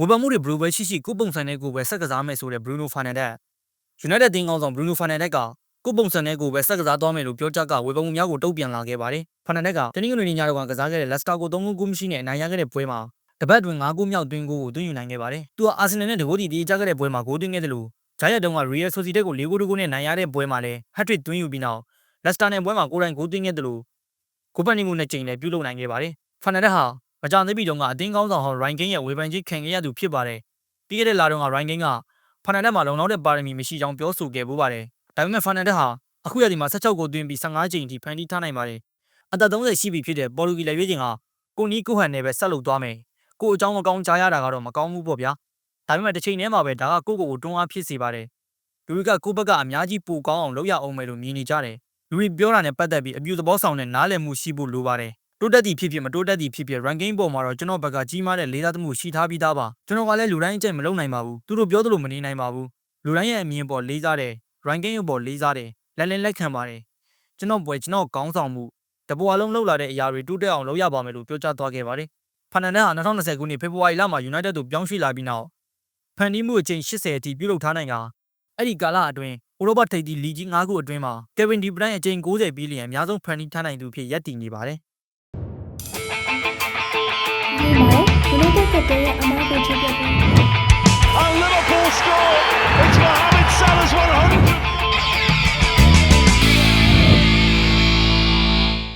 ဝေဖန်မှုတွေဘယ်လိုပဲရှိရှိကိုယ့်ပုံစံနဲ့ကိုယ်ပဲဆက်ကစားမယ်ဆိုတဲ့ Bruno Fernandes United တင်းကောင်းဆောင် Bruno Fernandes ကကိုယ့်ပုံစံနဲ့ကိုယ်ပဲဆက်ကစားသွားမယ်လို့ပြောကြားကဝေဖန်မှုများကိုတုံ့ပြန်လာခဲ့ပါတယ်။ Fernandes ကတနင်္ဂနွေနေ့ညတော့ကစားခဲ့တဲ့ Leicester ကို3ဂိုးကိုမရှိနဲ့အနိုင်ရခဲ့တဲ့ပွဲမှာတပတ်တွင်9ဂိုးမြောက်သွင်းဂိုးကိုသွင်းယူနိုင်ခဲ့ပါတယ်။သူကအာဆင်နယ်နဲ့တကိုးတီတေးကြခဲ့တဲ့ပွဲမှာဂိုးသွင်းခဲ့တယ်လို့ဂျာယက်တုံးက Real Sociedad ကို၄ဂိုးတဂိုးနဲ့နိုင်ရတဲ့ပွဲမှာလည်း hat-trick သွင်းယူပြီးနောက် Leicester နဲ့ပွဲမှာကိုယ်တိုင်ဂိုးသွင်းခဲ့တယ်လို့ဂိုးပတ်နေမှုနှစ်ကြိမ်လည်းပြုလုပ်နိုင်ခဲ့ပါတယ်။ Fernandes ဟာ မကြသေးမီတုန်းကအသင်းကောင်းဆောင်ဟောင်း Ryan Giggs ရဲ့ဝေဖန်ခြင်းခံခဲ့ရသူဖြစ်ပါတယ်။ပြီးခဲ့တဲ့လတုန်းက Ryan Giggs က Fernandes မှာလုံလောက်တဲ့ပါရမီမရှိကြောင်းပြောဆိုခဲ့ပူးပါတယ်။ဒါပေမဲ့ Fernandes ဟာအခုရာသီမှာ16ဂိုးသွင်းပြီး15ကြိမ်အထိဖန်တီးထားနိုင်ပါတယ်။အသက်30ရှိပြီဖြစ်တဲ့ပေါ်တူဂီလက်ရွေးချင်ကကိုနီးကိုဟန်နဲ့ပဲဆက်လုပ်သွားမယ်။ကိုအကြောင်းမကောင်းကြားရတာကတော့မကောင်းဘူးပေါ့ဗျာ။ဒါပေမဲ့တစ်ချိန်တည်းမှာပဲဒါကကိုကိုကိုတွန်းအားဖြစ်စေပါတယ်။လူတွေကကိုဘက်ကအများကြီးပိုကောင်းအောင်လုပ်ရအောင်မယ်လို့မြင်နေကြတယ်။လူတွေပြောတာနဲ့ပတ်သက်ပြီးအပြူသဘောဆောင်တဲ့နားလည်မှုရှိဖို့လိုပါတယ်။ တိုးတက်သည်ဖြစ်ဖြစ်မတိုးတက်သည်ဖြစ်ဖြစ် ranking ပေါ်မှာတော့ကျွန်တော်ဘက်ကကြီးမားတဲ့လေးစားသမှုရှိထားပြီးသားပါကျွန်တော်ကလည်းလူတိုင်းအကျင့်မလုပ်နိုင်ပါဘူးသူတို့ပြောသလိုမနေနိုင်ပါဘူးလူတိုင်းရဲ့အမြင်ပေါ်လေးစားတယ် ranking အပေါ်လေးစားတယ်လက်လင်းလက်ခံပါတယ်ကျွန်တော်ပွဲကျွန်တော်ကောင်းဆောင်မှုတပွားလုံးလှုပ်လာတဲ့အရာတွေတိုးတက်အောင်လုပ်ရပါမယ်လို့ပြောကြားသွားခဲ့ပါတယ်ဖန်နန်ဒက်ဟာ2020ခုနှစ်ဖေဖော်ဝါရီလမှာ United သို့ပြောင်းရွှေ့လာပြီးနောက်ဖန်တီးမှုအချိန်80အထိပြုလုပ်ထားနိုင်ကအဲ့ဒီကာလအတွင်းဥရောပထိပ်သီးလီကြီး9ခုအတွင်းမှာ Kevin De Bruyne အချိန်90ဘီလီယံအများဆုံးဖန်တီးထားနိုင်သူဖြစ်ရပ်တည်နေပါတယ် a day, a mother to